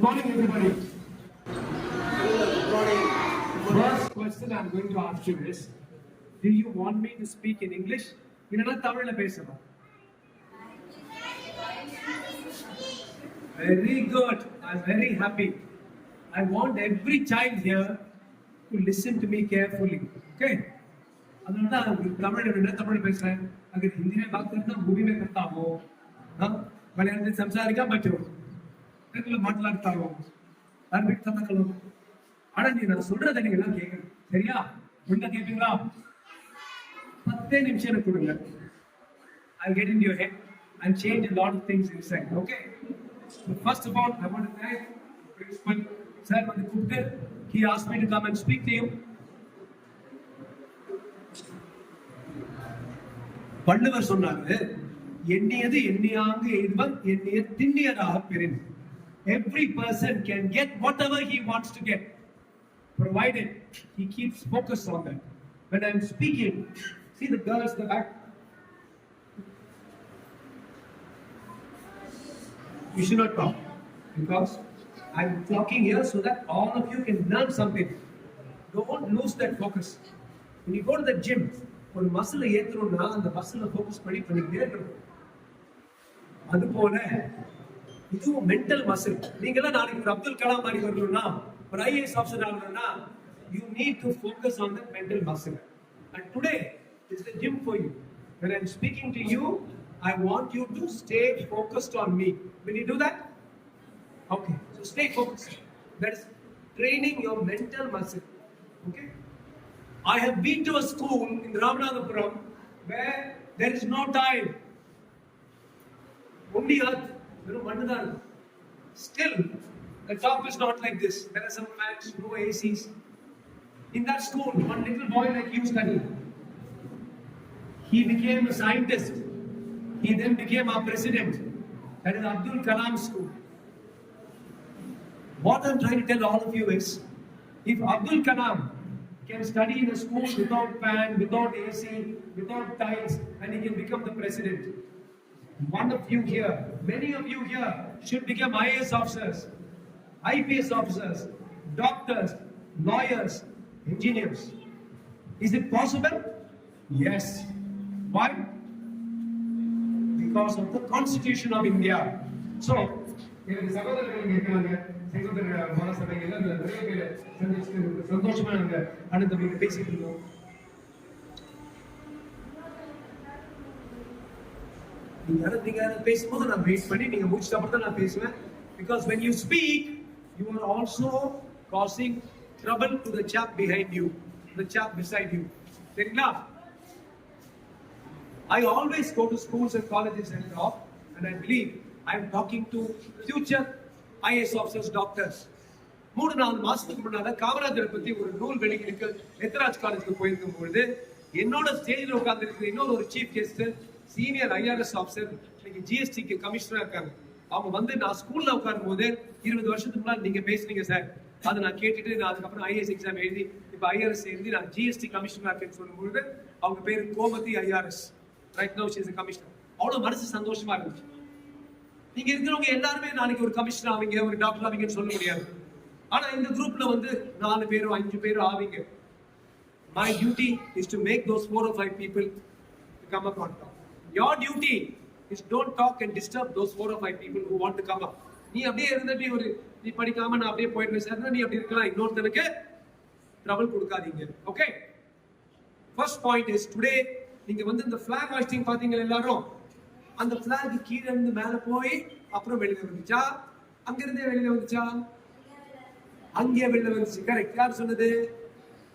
Good morning, everybody. First question I'm going to ask you is, do you want me to speak in English? இல்லைன்னா தமிழ்ல பேசணும் Very good. I'm very happy. I want every child here to listen to me carefully. Okay? அதனால தான் உங்களுக்கு தமிழ் என்ன தமிழ் பேசுறேன் अगर हिंदी में बात करता हूँ मूवी में करता हूँ हाँ मलयालम संसारिका बच्चों மக்கள் மாట్లాடுத்தாரோ அன்பின் சொந்தங்களும் ஆனா நீ நான் சொல்றதை நீங்க எல்லாம் கேட்கணும் சரியா? உள்ள கேட்பீங்களா பத்தே நிமிஷம் எனக்கு கொடுங்க. I get in your head and change lot of things inside okay first of all I want to thank principal sir வந்து கூப்பிட்டு he ask me to come and speak to you Valluvar சொன்னாரு எண்ணியது எண்ணியாங்கு எய்துவன் எண்ணிய திண்ணியதாக பெறின். Every person can get whatever he wants to get get provided he keeps focus on that. When I'm speaking, see the girls in the back. You should not talk because I'm talking here so that all of you can learn something. Don't lose that focus. When you go to the gym, ஒரு muscle ஏத்துறோம்னா அந்த மசில focus பண்ணி பண்ணிக்கிட்டே இருக்கணும் அது போல இதுவும் மென்டல் மசில் நீங்களாம் நாளைக்கு ஒரு அப்துல் கலாம் மாதிரி வரணும்னா ஒரு ஐஏஎஸ் ஆஃபீஸர் ஆகணும்னா you need to focus on the mental muscle and today is the gym for you when i'm speaking to you i want you to stay focused on me will you do that okay so stay focused that is training your mental muscle okay i have been to a school in ramanathapuram where there is no time only earth வெறும் மண்ணு தான் இருக்கும் Still, the top is not like this. There are some fans, no ACs. In that school, one little boy like you studied. He became a scientist. He then became our president. That is Abdul Kalam School. What I'm trying to tell all of you is, if Abdul Kalam can study in a school without fan, without AC, without tiles, and he can become the president, one of you here, many of you here should become IAS officers, IPS officers, doctors, lawyers, engineers. Is it possible? Yes. Why? Because of the Constitution of India. So, எனக்கு சகோதரர்கள் இங்க இருக்கிறாங்க சகோதரர் மனசபைகள் நிறைய பேர் சந்திச்சு சந்தோஷமா நாங்க அண்ணன் தம்பி பேசிட்டு இருந்தோம் நீங்க யாரும் நீங்க யாரும் பேசும்போது நான் வெயிட் பண்ணி நீங்க முடிச்சிட்ட அப்புறம் தான் நான் பேசுவேன் because when you speak you are also causing trouble to the chap behind you the chap beside you சரிங்களா I always go to schools and colleges and off and I believe I am talking to future IAS officers doctors மூணு நாலு மாசத்துக்கு முன்னால காமராஜரை பத்தி ஒரு நூல் வெளியீடுக்கு எத்ராஜ் காலேஜுக்கு போயிருக்கும் பொழுது என்னோட ஸ்டேஜில் உட்கார்ந்து இருக்கிற இன்னொரு ஒரு chief guest senior IRS officer இன்னைக்கு ஜிஎஸ்டிக்கு கமிஷனரா இருக்காங்க அவங்க வந்து நான் ஸ்கூல்ல உட்காரும் போது இருபது வருஷத்துக்கு முன்னாடி நீங்க பேசுனீங்க சார் அதை நான் கேட்டுட்டு நான் அதுக்கப்புறம் ஐஏஎஸ் எக்ஸாம் எழுதி இப்போ ஐஆர்எஸ் எழுதி நான் ஜிஎஸ்டி கமிஷனரா இருக்கேன்னு சொல்லும்பொழுது அவங்க பேரு Gomathi IRS right no is commissioner அவ்வளவு மனசு சந்தோஷமா இருந்துச்சு. நீங்க இருக்கிறவங்க எல்லாருமே நாளைக்கு ஒரு கமிஷனர் ஆவீங்க ஒரு டாக்டர் ஆவீங்கன்னு சொல்ல முடியாது. ஆனா இந்த குரூப்ல வந்து நாலு பேரும் அஞ்சு பேரும் ஆவீங்க. My duty is to make those four five people come up on top Your duty is don't talk and disturb those four or five people who want to come up. நீ அப்படியே இருந்துட்டு ஒரு நீ படிக்காம நான் அப்படியே போயிடுவேன் சார். நீ அப்படி இருக்கலாம். இன்னொருத்தனுக்கு ட்ரபிள் கொடுக்காதீங்க. Okay first point is today நீங்க வந்து இந்த ஃபிளாக் ஹாஸ்டிங் பாத்தீங்களா எல்லாரும்? அந்த ஃபிளாக் கீழே இருந்து மேல போய் அப்புறம் வெளியில வந்துச்சா? அங்கிருந்தே வெளியில வந்துச்சா? அங்கே வெளில வந்துச்சு. கரெக்ட் யார் சொன்னது?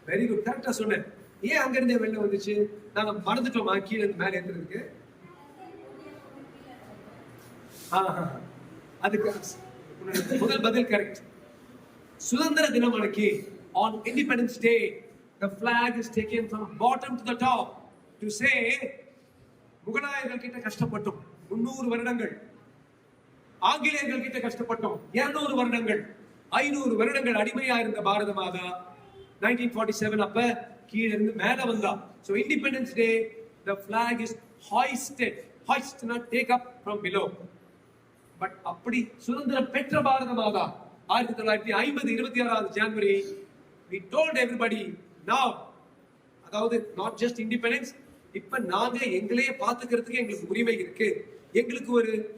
வெரி குட் கரெக்டா சொன்னேன். ஏன் அங்கிருந்தே வெளில வந்துச்சு? நாங்க மறந்துட்டோமா. கீழே இருந்து மேலே ஏத்துறதுக்கு. அதுக்கு முதல் பதில் கரெக்ட் சுதந்திர தினம் அன்னைக்கு on independence day the flag is taken from bottom to the top to say முகலாயர்கள் கிட்ட கஷ்டப்பட்டோம். முன்னூறு வருடங்கள். ஆங்கிலேயர்கள் கிட்ட கஷ்டப்பட்டோம். இருநூறு வருடங்கள். ஐநூறு வருடங்கள் அடிமையா இருந்த பாரத மாதா நைன்டீன் ஃபார்ட்டி செவன் அப்ப கீழே இருந்து மேல வந்தா. So independence day the flag is hoist not take up from below but அப்படி சுதந்திரம் பெற்ற பாரத மாதா ஆயிரத்தி தொள்ளாயிரத்தி ஐம்பது இருபத்தி ஆறாவது ஜனவரி வி டோல்ட் எவ்ரிபடி நாவ் அதாவது நாட் ஜஸ்ட் இண்டிபெண்டன்ஸ் இப்ப நாங்க எங்களையே பாத்துக்கிறதுக்கு எங்களுக்கு உரிமை இருக்கு. எங்களுக்கு ஒரு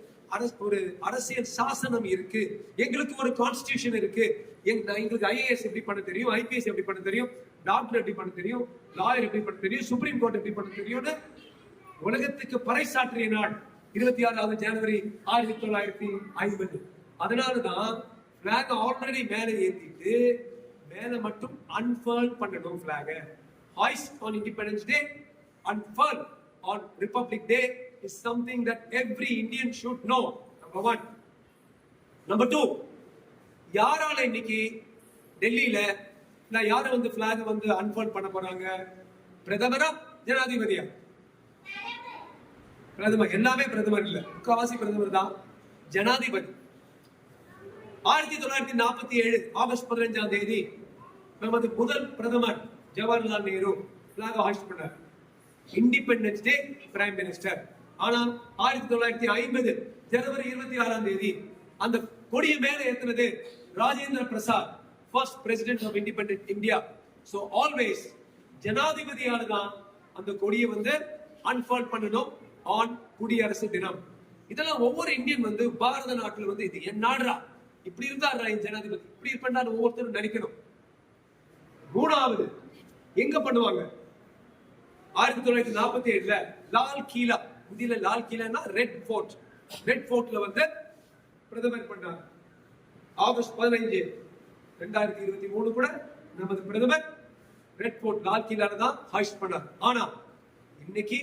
ஒரு அரசியல் சாசனம் இருக்கு. எங்களுக்கு ஒரு கான்ஸ்டியூஷன் இருக்கு. எங்களுக்கு ஐஏஎஸ் எப்படி பண்ண தெரியும்? ஐபிஎஸ் எப்படி பண்ண தெரியும்? டாக்டர் எப்படி பண்ண தெரியும்? லாயர் எப்படி பண்ண தெரியும்? சுப்ரீம் கோர்ட் எப்படி பண்ண தெரியும்னு உலகத்துக்கு பறைசாற்றிய நாள். இருபத்தி ஆறாவது ஜனவரி ஆயிரத்தி தொள்ளாயிரத்தி ஐம்பது. அதனாலதான் பிளாக் ஆல்ரெடி மேலே ஏத்திட்டு மேல மட்டும் அன்ஃபர்ல் பண்ணணும் பிளாக hoist on independence day unfurl on republic day is something that every Indian should know number one number two யாரால இன்னைக்கு டெல்லியில நான் யாரை வந்து பிளாக் வந்து அன்ஃபோல்ட் பண்ண போறாங்க? பிரதமரா ஜனாதிபதியா? பிரதமர் எல்லாமே பிரதமர் இல்ல. முக்காவாசி பிரதமர் தான் ஜனாதிபதி. ஆயிரத்தி தொள்ளாயிரத்தி நாற்பத்தி ஏழு ஆகஸ்ட் பதினஞ்சாம் தேதி நமது முதல் பிரதமர் ஜவஹர்லால் நேரு பிளாக் ஹாஸ்ட் பண்ணார். இண்டிபெண்டன்ஸ் டே பிரைம் மினிஸ்டர் ஆனா ஆயிரத்தி தொள்ளாயிரத்தி ஐம்பது ஜனவரி இருபத்தி ஆறாம் தேதி அந்த கொடிய மேல ஏற்றினது Rajendra Prasad first president of independent India so always ஜனாதிபதியால் தான் அந்த கொடியை வந்து அன்ஃபால்ட் பண்ணணும். ஆன் குடியரசு தினம். இதெல்லாம் ஒவ்வொரு இந்தியன் வந்து பாரத நாட்டில் வந்து இது என் நாடுறா. இப்படி இருந்தாரா என் ஜனாதிபதி. இப்படி இருப்பேன் ஒவ்வொருத்தரும் நினைக்கணும் மூணாவது எங்க பண்ணுவாங்க? ஆயிரத்தி தொள்ளாயிரத்தி நாற்பத்தி ஏழுல லால் கீலா. இந்தியில லால் கீலானா ரெட் ஃபோர்ட். ரெட் போர்ட்ல வந்து பிரதமர் பண்ணார். ஆகஸ்ட் பதினைஞ்சு ரெண்டாயிரத்தி இருபத்தி மூணு கூட நமது பிரதமர் ரெட் ஃபோர்ட் லால் கீழான தான் ஹாய்ஸ்ட் பண்ணார். ஆனா இன்னைக்கு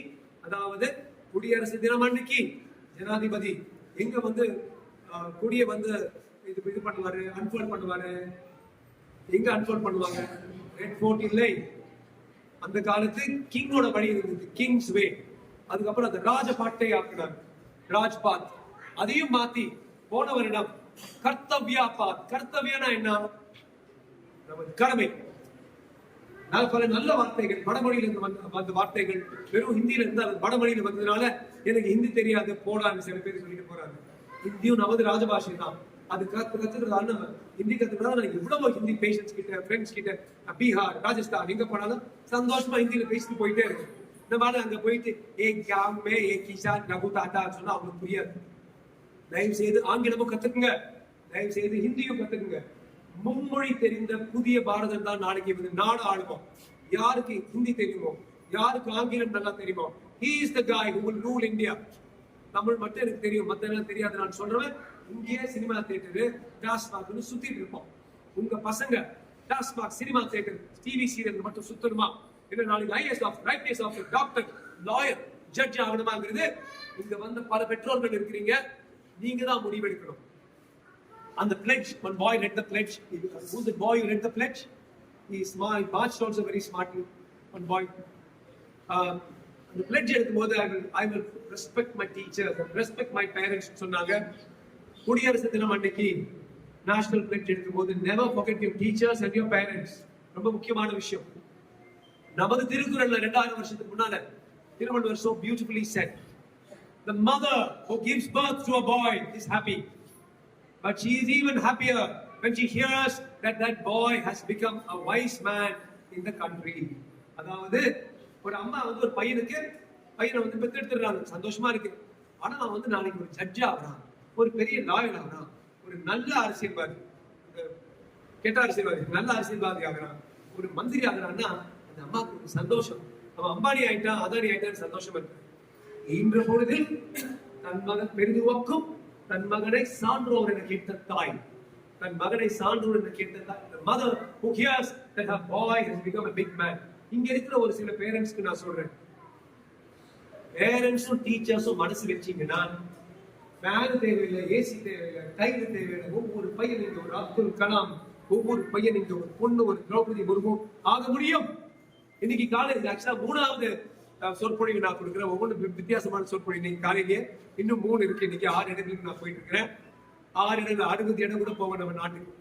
அதாவது குடியரசு தினம் அன்னைக்கு ஜனாதிபதி எங்க வந்து ஆஹ், கொடியை வந்து இது இது பண்ணுவாரு அன்ஃபோல்ட் பண்ணுவாரு? எங்க அன்ஃபோல்ட் பண்ணுவாங்க? ரெட் ஃபோர்ட் இல்லை. அந்த காலத்து கிங்கோட வழி இருந்தது கிங்ஸ் வே அதுக்கப்புறம் அந்த ராஜபாட்டை ஆக்கினார் ராஜ்பாத். அதையும் மாத்தி போன வருடம் கர்த்தவ்யா பாத். கர்த்தவ்யனா என்ன? நமது கடமை. நான் பல நல்ல வார்த்தைகள் வடமொழியில இருந்து வந்த வந்த வார்த்தைகள் வெறும் ஹிந்தியில இருந்து அது வடமொழியில வந்ததுனால எனக்கு ஹிந்தி தெரியாது போடான்னு சில பேர் சொல்லிட்டு போறாங்க. ஹிந்தியும் நமது ராஜபாஷை தான். அது கத்து கத்துக்கிறதால நம்ம ஹிந்தி கத்துக்கிறதால நான் எவ்வளவு ஹிந்தி பேஷன்ஸ் கிட்ட ஃப்ரெண்ட்ஸ் கிட்ட பீகார் ராஜஸ்தான் எங்க போனாலும் சந்தோஷமா ஹிந்தியில பேசிட்டு போயிட்டே இருக்கு இந்த மாதிரி அங்க போயிட்டு ஏ கியாமே ஏ கிஷா நகு தாத்தா சொன்னா அவங்களுக்கு புரியாது. தயவு செய்து ஆங்கிலமும் கத்துக்குங்க. தயவு செய்து ஹிந்தியும் கத்துக்குங்க. மும்மொழி தெரிந்த புதிய பாரதம் தான் நாளைக்கு வந்து நாடு ஆளுவோம் யாருக்கு ஹிந்தி தெரியுமோ? யாருக்கு ஆங்கிலம் நல்லா தெரியுமோ? He இஸ் த காய் who will இந்தியா தமிழ் மட்டும் எனக்கு தெரியும். மத்த எல்லாம் தெரியாது. நான் சொல்றேன் இங்கேயே சினிமா தியேட்டரு டாஸ்மாக்னு சுத்திட்டு இருப்போம் உங்க பசங்க TASMAC cinema theatre TV serial மட்டும் சுத்தணுமா? என்ன நாளைக்கு IS officer IPS officer doctor lawyer judge ஆகணுமாங்கிறது? இங்க வந்த பல பெற்றோர்கள் இருக்கிறீங்க. நீங்க தான் முடிவெடுக்கணும். அந்த the one boy read the the pledge. Who the boy who read the pledge? He smiled, marched also very smartly. One boy. Um, அந்த பிளட்ஜ் எடுக்கும்போது I will I will respect my teacher respect my parents சொன்னாங்க குடியரசு தினம் அன்னைக்கு national எடுக்கும் போது never forget your teachers and your parents ரொம்ப முக்கியமான விஷயம் நமது திருக்குறள்ல ரெண்டாயிரம் வருஷத்துக்கு முன்னால Thiruvalluvar so beautifully set The mother who gives birth to a boy is happy. But she is even happier when she hears that that boy has become a wise man in the country. அதாவது ஒரு அம்மா வந்து ஒரு பையனுக்கு பையனை வந்து பெத்தெடுத்துடுறாங்க சந்தோஷமா இருக்கு. ஆனா அவன் வந்து நாளைக்கு ஒரு ஜட்ஜ் ஆகுறான். ஒரு பெரிய லாயர் ஆகுறான். ஒரு நல்ல அரசியல்வாதி கெட்ட அரசியல்வாதி நல்ல அரசியல்வாதி ஆகுறான். ஒரு மந்திரி ஆகுறான்னா அந்த அம்மாவுக்கு ஒரு சந்தோஷம். அவன் அம்பானி ஆயிட்டான் அதானி ஆயிட்டான்னு சந்தோஷம் இருக்கு. இன்ற பொழுதில் தன் மகன் பெரிதுவக்கும் தன் மகனை சான்றோர் என கேட்ட தாய் தன் மகனை சான்றோர் என கேட்ட தாய் the mother who hears that her boy has become a big man? இங்க இருக்கிற ஒரு சில பேரண்ட்ஸ்க்கு நான் சொல்றேன். பேரண்ட்ஸும் டீச்சர்ஸும் மனசு வச்சீங்கன்னா ஃபேன் தேவையில்லை ஏசி தேவையில்லை டைல் தேவையில்லை ஒவ்வொரு பையன் இங்க ஒரு அப்துல் கலாம் ஒவ்வொரு பையன் இங்க ஒரு பொண்ணு ஒரு திரௌபதி முர்மு ஆக முடியும். இன்னைக்கு காலேஜ் ஆக்சுவலா மூணாவது சொற்பொழிவு நான் கொடுக்குறேன். ஒவ்வொன்று வித்தியாசமான சொற்பொழிவு. இன்னைக்கு காலையிலேயே இன்னும் மூணு இருக்கு. இன்னைக்கு ஆறு இடங்களுக்கு நான் போயிட்டு இருக்கிறேன் ஆறு இடங்கள் அறுபது இடம் கூட போவேன் நம்ம நாட்டுக்கு.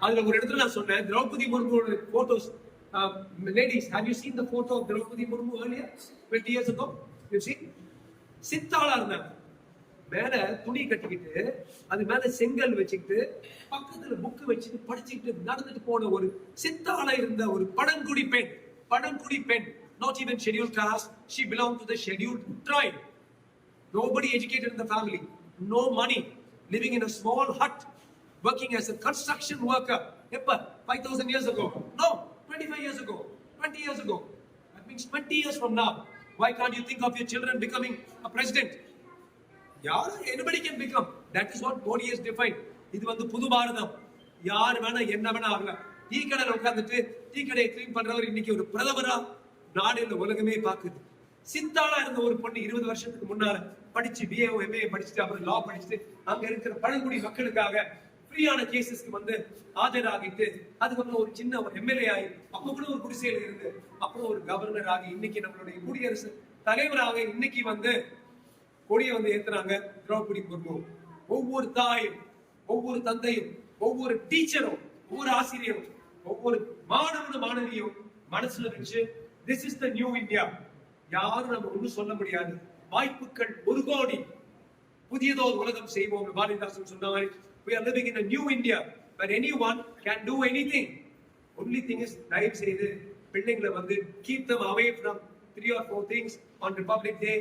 அதுல ஒரு இடத்துல நான் சொன்னேன் Draupadi Murmu photos ladies have you seen the photo of Draupadi Murmu earlier? 20 years ago? You see? சித்தாளா இருந்தாங்க. மேல துணி கட்டிக்கிட்டு அது மேல செங்கல் வச்சுக்கிட்டு பக்கத்துல புக்கு வச்சுட்டு படிச்சுக்கிட்டு நடந்துட்டு போன ஒரு சித்தாள இருந்த ஒரு பழங்குடி பெண். பழங்குடி பெண். Not even scheduled caste she belonged to the scheduled tribe nobody educated in the family no money living in a small hut working as a construction worker எப்ப 5000 years ago no 25 years ago 20 years ago that means 20 years from now why can't you think of your children becoming a president யாரும் anybody can become that is what modi has defined இது வந்து புது பாரதம் யார் வேணா என்ன வேணா ஆகலாம் tea கடையில் உட்காந்துட்டு டீ கடையை க்ளீன் பண்றவர் இன்னைக்கு ஒரு பிரதமரா நாடு இந்த உலகமே பாக்குது சித்தாளா இருந்த ஒரு பொண்ணு இருபது வருஷத்துக்கு முன்னால படிச்சு பிஏ எம்ஏ படிச்சுட்டு அப்புறம் லா படிச்சுட்டு அங்க இருக்கிற பழங்குடி மக்களுக்காக ஃப்ரீயான கேசஸ்க்கு வந்து ஆஜராகிட்டு அதுக்கப்புறம் ஒரு சின்ன ஒரு எம்எல்ஏ ஆகி அப்ப கூட ஒரு குடிசையில் இருந்து அப்புறம் ஒரு கவர்னர் ஆகி இன்னைக்கு நம்மளுடைய குடியரசு தலைவராக இன்னைக்கு வந்து கொடியை வந்து ஏத்துறாங்க திரௌபதி முர்மு. ஒவ்வொரு தாயும் ஒவ்வொரு தந்தையும் ஒவ்வொரு டீச்சரும் ஒவ்வொரு ஆசிரியரும் ஒவ்வொரு மாணவனும் மாணவியும் மனசுல வச்சு this is the new India யாரும் நம்ம ஒன்றும் சொல்ல முடியாது. வாய்ப்புகள் ஒரு கோடி. புதியதோ உலகம் செய்வோம் பாரதிதாசன் சொன்ன மாதிரி we are living in a new India where anyone can do anything. Only thing is தயவு செய்து பிள்ளைங்களை வந்து keep them away from three or four things on Republic Day.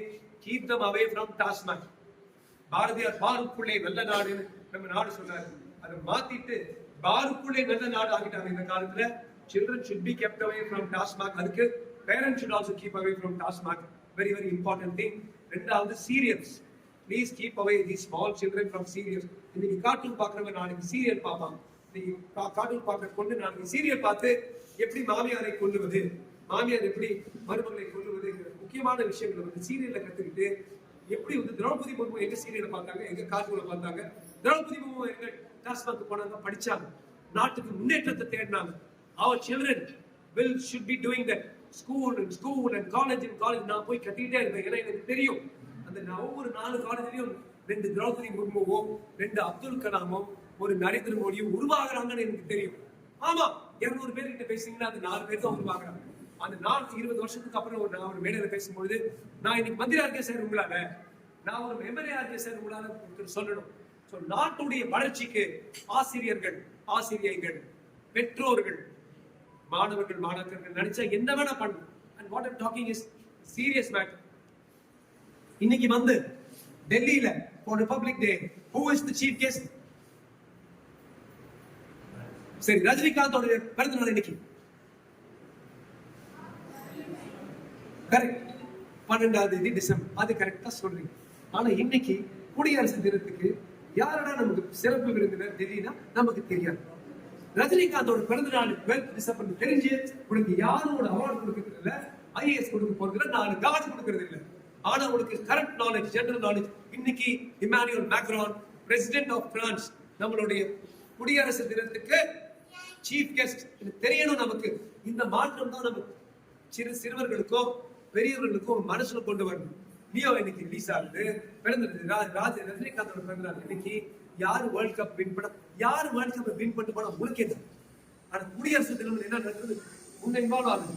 Keep them away from TASMAC Bharathiyar பாருக்குள்ளே நல்ல நாடுன்னு நம்ம நாடு சொன்னாரு. அதை மாத்திட்டு பாருக்குள்ளே நல்ல நாடு ஆகிட்டாங்க இந்த காலத்துல. Children should be kept away from TASMAC அதுக்கு parents should also keep away from TASMAC very very important thing ரெண்டாவது serials please keep away the small children from serials இன்னைக்கு கார்ட்டூன் பார்க்குறவங்க நாளைக்கு சீரியல் பார்ப்பாங்க. இன்னைக்கு கார்ட்டூன் பார்க்குற கொண்டு நாளைக்கு சீரியல் பார்த்து எப்படி மாமியாரை கொள்ளுவது மாமியார் எப்படி மருமகளை கொல்லுவதுங்கிற முக்கியமான விஷயங்களை வந்து சீரியல்ல கத்துக்கிட்டு எப்படி வந்து திரௌபதி முர்மு எங்க சீரியலை பார்த்தாங்க எங்க கார்ட்டூனை பார்த்தாங்க. திரௌபதி முர்மு எங்க டாஸ்மாக் போனாங்க படிச்சாங்க. நாட்டுக்கு முன்னேற்றத்தை தேடினாங்க. அவர் children will should be doing that school and school and college and college நான் போய் கட்டிக்கிட்டே இருந்தேன் ஏன்னா எனக்கு தெரியும் அந்த நான் ஒவ்வொரு நாலு காலேஜ்லையும் ரெண்டு திரௌபதி முர்முவும் ரெண்டு அப்துல் கலாமும் ஒரு நரேந்திர மோடியும் உருவாகுறாங்கன்னு எனக்கு தெரியும். ஆமா இருநூறு பேர் கிட்ட பேசுனீங்கன்னா அந்த நாலு பேர் தான் உருவாகுறாங்க. அந்த நாலு இருபது வருஷத்துக்கு அப்புறம் ஒரு நான் ஒரு மேடையில பேசும்பொழுது நான் இன்னைக்கு மந்திரியா இருக்கேன் சார் உங்களால. நான் ஒரு எம்எல்ஏ இருக்கேன் சார் உங்களால ஒருத்தர் சொல்லணும். ஸோ நாட்டுடைய வளர்ச்சிக்கு ஆசிரியர்கள் ஆசிரியர்கள் பெற்றோர்கள் மாணவர்கள் மாணவர்கள் நினைச்சா என்ன வேணா பண்ணும் and what I'm talking is serious matter இன்னைக்கு வந்து டெல்லியில for republic day who is the chief guest சரி ரஜினிகாந்தோட பிறந்த நாள் இன்னைக்கு. கரெக்ட் பன்னெண்டாம் தேதி டிசம்பர். அது கரெக்டா சொல்றீங்க. ஆனா இன்னைக்கு குடியரசு தினத்துக்கு யாரடா நமக்கு சிறப்பு விருந்தினர் டெல்லினா நமக்கு தெரியாது. ரஜினிகாந்தோட பிறந்த நாள் டுவெல்த் டிசம்பர் தெரிஞ்சு உனக்கு யாரும் ஒரு அவார்டு கொடுக்கறது இல்ல ஐஏஎஸ் கொடுக்க போறது இல்ல நாலு காசு கொடுக்கறது இல்ல. ஆனா உனக்கு கரெக்ட் நாலேஜ் ஜெனரல் நாலேஜ் இன்னைக்கு Emmanuel Macron president of France நம்மளுடைய குடியரசு தினத்துக்கு சீஃப் கெஸ்ட் தெரியணும் நமக்கு. இந்த மாற்றம் தான் நமக்கு சிறு சிறுவர்களுக்கும் பெரியவர்களுக்கும் மனசுல கொண்டு வரணும். லியோ இன்னைக்கு ரிலீஸ் ஆகுது. பிறந்தது ராஜ ரஜினிகாந்தோட பிறந்த நாள் இன்னைக்கு யாரு வேர்ல்ட் கப் வின் பண்ண யாரு வேர்ல்ட் கப் வின் பண்ணிட்டு போனா உனக்கே தான் ஆனா குடியரசு தினம் என்ன நடக்குது? உன்னை இன்வால்வ் ஆகுது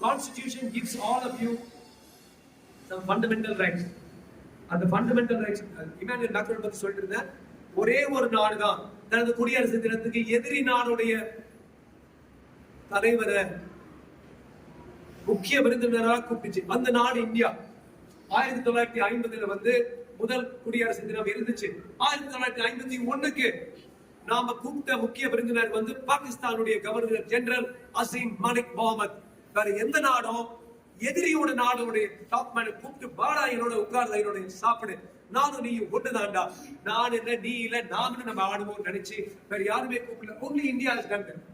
constitution gives all of you some fundamental rights அந்த ஃபண்டமெண்டல் ரைட்ஸ் இமானுவல் மேக்ரோன் பத்தி சொல்லிட்டு இருந்தேன் ஒரே ஒரு நாடு தான். தனது குடியரசு தினத்துக்கு எதிரி நாடுடைய தலைவரை முக்கிய விருந்தினராக கூப்பிட்டுச்சு. அந்த நாடு இந்தியா. ஆயிரத்தி தொள்ளாயிரத்தி ஐம்பதுல வந்து முதல் குடியரசு தினம் இருந்துச்சு. ஆயிரத்தி தொள்ளாயிரத்தி ஐம்பத்தி ஒண்ணுக்கு நாம கூப்பிட்ட முக்கிய விருந்தினர் வந்து பாகிஸ்தானுடைய கவர்னர் ஜெனரல் அசீம் மலிக் முகமது. வேற எந்த நாடும் எதிரியோட நாடுடைய டாப் மேன கூப்பிட்டு பாடா என்னோட உட்கார்ல என்னோட சாப்பிடு. நானும் நீயும் ஒண்ணுதான்டா. நான் இல்ல நீ இல்ல நாமளும் நம்ம ஆடுவோம் நினைச்சு வேற யாருமே கூப்பிடல. Only India is done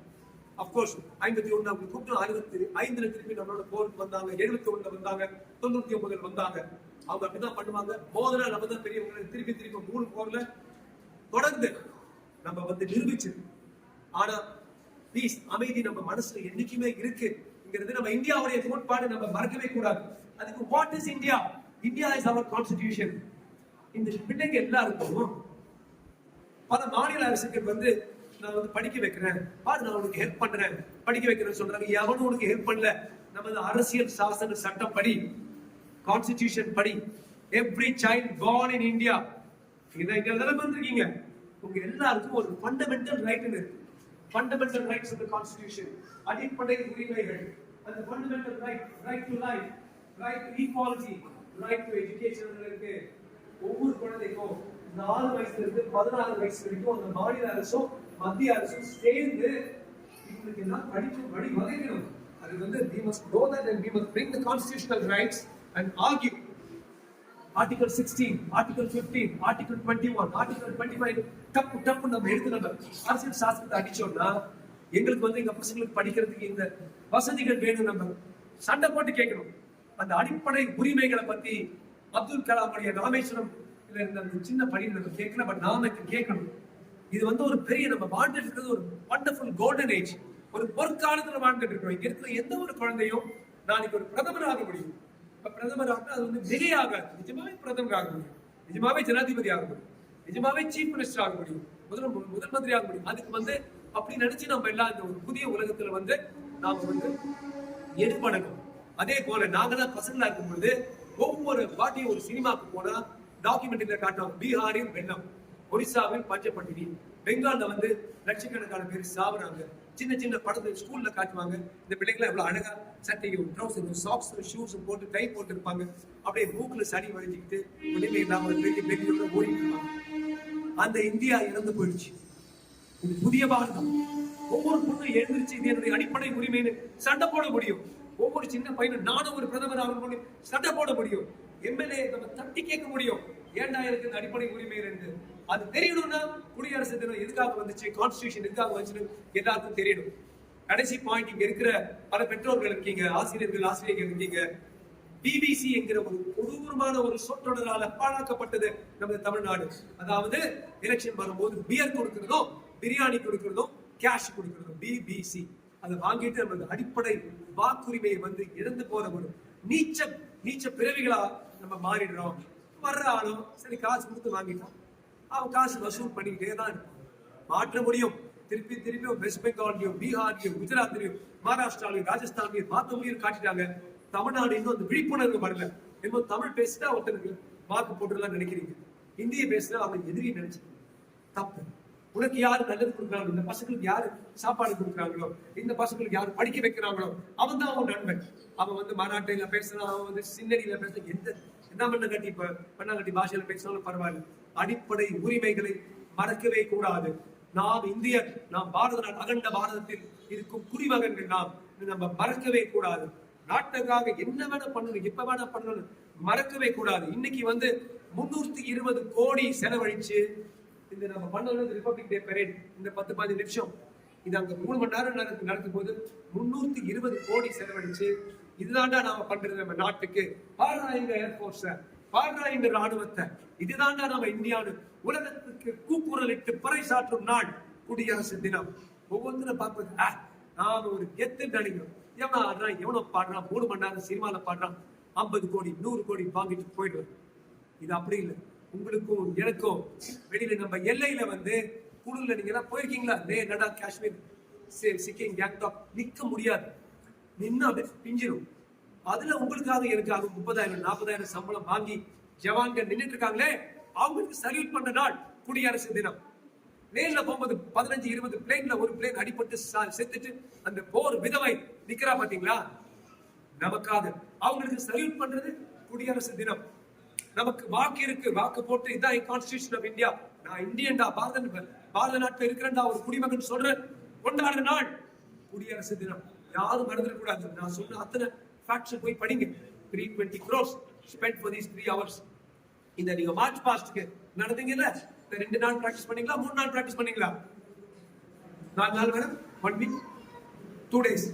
of course ஐம்பத்தி ஒண்ணு அவங்க கூப்பிட்டு அறுபத்தி ஐந்துல திருப்பி நம்மளோட போருக்கு வந்தாங்க எழுபத்தி ஒண்ணுல வந்தாங்க தொண்ணூத்தி ஒன்பதுல வந்தாங்க. அவங்க அப்படிதான் பண்ணுவாங்க. போதனை நம்ம தான் பெரியவங்க. திருப்பி திருப்பி மூணு போர்ல தொடர்ந்து நம்ம வந்து நிரூபிச்சு. ஆனா பீஸ் அமைதி நம்ம மனசுல என்னைக்குமே இருக்குங்கிறது நம்ம இந்தியாவுடைய கோட்பாடு. நம்ம மறக்கவே கூடாது. அதுக்கு what is India India is our constitution இந்த பிள்ளைங்க எல்லாருக்கும் பல மாநில அரசுகள் வந்து நான் வந்து படிக்க வைக்கிறேன். பாரு நான் உனக்கு ஹெல்ப் பண்றேன். படிக்க வைக்கிறேன்னு சொல்றாங்க. எவனும் உனக்கு ஹெல்ப் பண்ணல. நமது அரசியல் சாசன சட்டப்படி கான்ஸ்டிடியூஷன் படி every child born in India இதை தான் இங்க வந்திருக்கீங்க உங்க எல்லாருக்கும் ஒரு ஃபண்டமெண்டல் ரைட் இருக்கு. Fundamental rights of the constitution அடிப்படை உரிமைகள். அந்த fundamental right right to life right to equality right to education இருக்கு. ஒவ்வொரு குழந்தைக்கும் நாலு வயசுல இருந்து பதினாலு வயசு வரைக்கும் அந்த மாநில அரசும் மத்திய அரசும் சேர்ந்து இவங்களுக்கு எல்லாம் படிப்பு வழி வகைக்கணும் அது வந்து we must go that and we must bring the constitutional rights and argue. Article sixteen article fifteen article twenty one article twenty five டப்பு டப்பு நம்ம எடுத்து நம்ம அரசியல் சாஸ்திரத்தை அடிச்சோம்னா எங்களுக்கு வந்து எங்க பசங்களுக்கு படிக்கிறதுக்கு இந்த வசதிகள் வேணும் நம்ம? சண்டை போட்டு கேட்கணும். அந்த அடிப்படை உரிமைகளை பத்தி அப்துல் கலாமுடைய ராமேஸ்வரம் இருந்த அந்த சின்ன பணியில் நம்ம கேட்கல பட் நாம கேட்கணும். இது வந்து ஒரு பெரிய நம்ம வாழ்ந்துட்டு இருக்கிறது ஒரு வண்டர்ஃபுல் கோல்டன் ஏஜ் ஒரு பொற்காலத்துல வாழ்ந்துட்டு இருக்கிறோம். இங்க இருக்கிற எந்த ஒரு குழந்தையும் நாளைக்கு ஒரு பிரதமர் ஆக முடியும். பிரதமர் ஆகினா அது வந்து மிகையாகாது நிஜமாவே பிரதமர் ஆக முடியும். நிஜமாவே ஜனாதிபதி ஆக முடியும். நிஜமாவே சீஃப் மினிஸ்டர் ஆக முடியும். முதல் முதல் மந்திரி ஆக முடியும். அதுக்கு வந்து அப்படி நினைச்சு நம்ம எல்லாம் இந்த ஒரு புதிய உலகத்துல வந்து நாம வந்து எடுபடணும். அதே போல நாங்களாம் பசங்களா இருக்கும்போது ஒவ்வொரு பாட்டியும் ஒரு சினிமாவுக்கு போனா டாக்குமெண்ட்ரியில காட்டுவாங்க. பீகாரில் வெள்ளம் ஒரிசாவில் பஞ்சப்பட்டினி பெங்கால்ல வந்து லட்சக்கணக்கான பேர் சாவுறாங்க. சின்ன சின்ன படத்தை ஸ்கூல்ல காட்டுவாங்க. இந்த பிள்ளைங்களை எவ்வளவு அழகா சட்டையும் ட்ரௌசரும் சாக்ஸ் ஷூஸும் போட்டு டை போட்டு இருப்பாங்க அப்படியே மூக்குல சளி வரைஞ்சிக்கிட்டு ஒண்ணுமே இல்லாம ஒரு பெரிய ஓடிட்டு இருப்பாங்க. அந்த இந்தியா இறந்து போயிடுச்சு. இது புதிய பாரதம். ஒவ்வொரு பொண்ணும் எழுந்திருச்சு இது என்னுடைய அடிப்படை உரிமைன்னு சண்டை போட முடியும். ஒவ்வொரு சின்ன பையனும் நானும் ஒரு பிரதமர் ஆகும் சண்டை போட முடியும். எம்எல்ஏ நம்ம தட்டி கேட்க முடியும். ஏன்டா எனக்கு இந்த அடிப்படை உரிமை என்று அது தெரியணும்னா குடியரசு தினம் எதுக்காக வந்துச்சு? கான்ஸ்டியூஷன் எதுக்காக வந்துச்சுன்னு எல்லாருக்கும் தெரியணும். கடைசி பாயிண்ட் இங்க இருக்கிற பல பெற்றோர்கள் இருக்கீங்க ஆசிரியர்கள் ஆசிரியர்கள் இருக்கீங்க. பிபிசி என்கிற ஒரு கொடூரமான ஒரு சொற்றொடரால பாழாக்கப்பட்டது நமது தமிழ்நாடு. அதாவது எலெக்ஷன் வரும்போது பியர் கொடுக்கறதும் பிரியாணி கொடுக்கறதும் கேஷ் கொடுக்கறதும் பிபிசி அதை வாங்கிட்டு நமது அடிப்படை வாக்குரிமையை வந்து இழந்து போற ஒரு நீச்ச நீச்ச பிறவிகளா நம்ம மாறிடுறோம். வர்ற ஆளும் சரி காசு கொடுத்து வாங்கிட்டான் அவன் காசு வசூல் பண்ணிக்கிட்டே தான் இருப்பான். மாற்ற முடியும். திருப்பி திருப்பி வெஸ்ட் பெங்கால்லையும் பீகார்லையும் குஜராத்லையும் மகாராஷ்டிராலையும் ராஜஸ்தான்லையும் முடியும் காட்டிட்டாங்க. தமிழ்நாடு இன்னும் அந்த விழிப்புணர்வு வரல. இன்னும் தமிழ் பேசிட்டா ஒருத்தனுக்கு வாக்கு போட்டுலாம் நினைக்கிறீங்க. இந்திய பேசினா அவன் எதிரி நினைச்சு தப்பு. உனக்கு யாரு நல்லது கொடுக்குறாங்களோ இந்த பசங்களுக்கு யாரு சாப்பாடு கொடுக்குறாங்களோ இந்த பசங்களுக்கு யாரு படிக்க வைக்கிறாங்களோ அவன் தான் அவன் நண்பன். அவன் வந்து மராட்டையில பேசுறான் அவன் வந்து சின்னடியில பேசுறான் எந்த என்ன பண்ண கட்டி இப்ப பண்ணாங்கட்டி பாஷையில பேசினாலும் பரவாயில்ல. அடிப்படை உரிமைகளை மறக்கவே கூடாது. நாம் இந்தியர் நாம் பாரத நாடு அகண்ட பாரதத்தில் இருக்கும் குடிமகன்கள் நாம் நம்ம மறக்கவே கூடாது. நாட்டுக்காக என்ன வேணா பண்ணணும் எப்ப வேணா பண்ணணும் மறக்கவே கூடாது. இன்னைக்கு வந்து முன்னூத்தி இருபது கோடி செலவழிச்சு இந்த நம்ம பண்ணது ரிபப்ளிக் டே பரேட் இந்த பத்து பதினஞ்சு நிமிஷம் இது அங்க மூணு மணி நேரம் நடக்கும் போது முன்னூத்தி இருபது கோடி செலவழிச்சு இதுதான்டா நாம பண்றது நம்ம நாட்டுக்கு. பாடுறா எங்க ஏர்போர்ஸ பாடுறா எங்க ராணுவத்தை இதுதான்டா நம்ம இந்தியான்னு உலகத்துக்கு கூக்குரலிட்டு பறைசாற்றும் நாள் குடியரசு தினம். ஒவ்வொன்றும் பார்ப்பது "ஆ, நான் ஒரு கெத்து நடிகர். எவனா ஆடுறான் எவனோ பாடுறான் மூணு மணி நேரம் சினிமால பாடுறான் ஐம்பது கோடி நூறு கோடி வாங்கிட்டு போயிடுவேன். இது அப்படி இல்லை. உங்களுக்கும் எனக்கும் வெளியில நம்ம எல்லையில வந்து குழுல நீங்க எல்லாம் போயிருக்கீங்களா? லே லடாக் காஷ்மீர்? சிக்கிம் கேங்டாக் நிக்க முடியாது. நின்னா அப்படியே அதுல உங்களுக்காக எனக்காக முப்பதாயிரம் நாற்பதாயிரம் சம்பளம் வாங்கி ஜவான்கள் நின்னுட்டு இருக்காங்களே அவங்களுக்கு சல்யூட் பண்ண நாள் குடியரசு தினம். பிளேன்ல போகும்போது பதினஞ்சு இருபது பிளேன்ல ஒரு பிளேன் அடிபட்டு செத்துட்டு அந்த போர் விதவை நிக்கிறா பாத்தீங்களா? நமக்காக. அவங்களுக்கு சல்யூட் பண்றது குடியரசு தினம். நமக்கு வாக்கு இருக்கு. வாக்கு போட்டு இதான் கான்ஸ்டியூஷன் ஆஃப் இந்தியா நான் இந்தியன்டா பாரத பாரத நாட்டில் இருக்கிறேன்டா ஒரு குடிமகன் சொல்றேன். கொண்டாடுற நாள் குடியரசு தினம். யாரும் மறந்துட கூடாது நான் சொன்ன அத்தனை ஃபேக்ட்ஸ் போய் படிங்க. Three twenty crores spend for these three hours இந்த நீங்க மார்ச் பாஸ்ட்க்கு நடந்தீங்கல்ல? ரெண்டு நாள் பிராக்டிஸ் பண்ணீங்களா? மூணு நாள் பிராக்டிஸ் பண்ணீங்களா? நாலு நாள் madam one week two days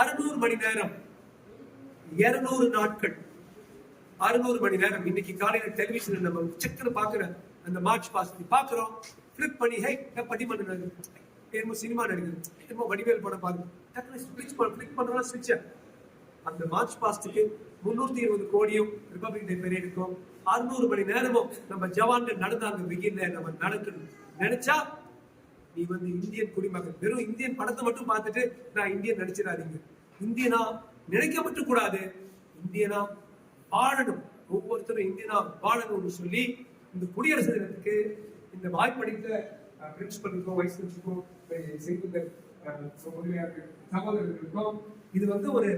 அறுநூறு மணி நேரம். இருநூறு நாட்கள். அறுநூறு மணி நேரம். இன்னைக்கு காலையில டெலிவிஷன்ல நம்ம செக்னு பாக்குற அந்த மார்ச் பாஸ்ட் பாக்குறோம் கிளிக் பண்ணி ஹே பட்டிமன்ற நடிகர்? என்னமோ சினிமா நடிகர். என்னமோ வடிவேல் படம் பாருங்க. டக்குனு ஸ்விட்ச் பண்ண கிளிக் பண்றோம் ஸ்விட்ச் அந்த மார்ச் பாஸ்டுக்கு முன்னூத்தி இருபது கோடியும் ரிபப்ளிக் டே பெரியடுக்கும் அறுநூறு மணி நேரமும் நம்ம ஜவான்கள் நடந்த அந்த பிகின்ல நம்ம நடக்கணும். நினைச்சா நீ வந்து இந்தியன் குடிமகன். வெறும் இந்தியன் படத்தை மட்டும் பார்த்துட்டு நான் இந்தியன் நடிச்சிடாதீங்க. இந்தியனா நினைக்க மட்டும் கூடாது. இந்தியனா வாழணும். ஒவ்வொருத்தரும் இந்தியனா வாழணும்னு சொல்லி இந்த குடியரசு தினத்துக்கு இந்த வாய்ப்பளித்த பிரின்சிபலுக்கும் வைஸ் பிரின்சிபலுக்கும் செய்திருந்த சகோதரர்களுக்கும் இது வந்து ஒரு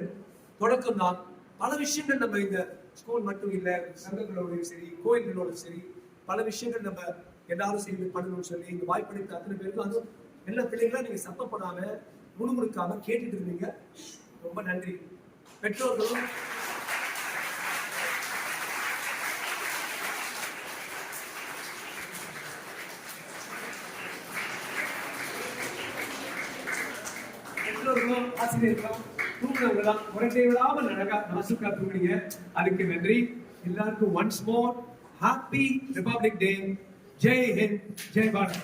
தொடக்கம் தான். பல விஷயங்கள் நம்ம இந்த ஸ்கூல் மட்டும் இல்ல சங்கங்களோடையும் சரி கோயில்களோடும் சரி பல விஷயங்கள் நம்ம எல்லாரும் சேர்ந்து பண்ணணும்னு சொல்லி இந்த வாய்ப்பளித்த அத்தனை பேருக்கும் அதுவும் எல்லா பிள்ளைங்களும் நீங்க சத்தம் பண்ணாம முணுமுணுக்காம கேட்டுட்டு இருந்தீங்க. ரொம்ப நன்றி. பெற்றோர்களும் பெற்றோர்களும் ஆசிரியர்களும் தூங்குறவங்களாம் முரட்டை விடாமல் அழகா நாசுக்கா தூங்குனீங்க. அதுக்கு நன்றி. எல்லாருக்கும் once more happy republic day Jai Hind Jai Bharat.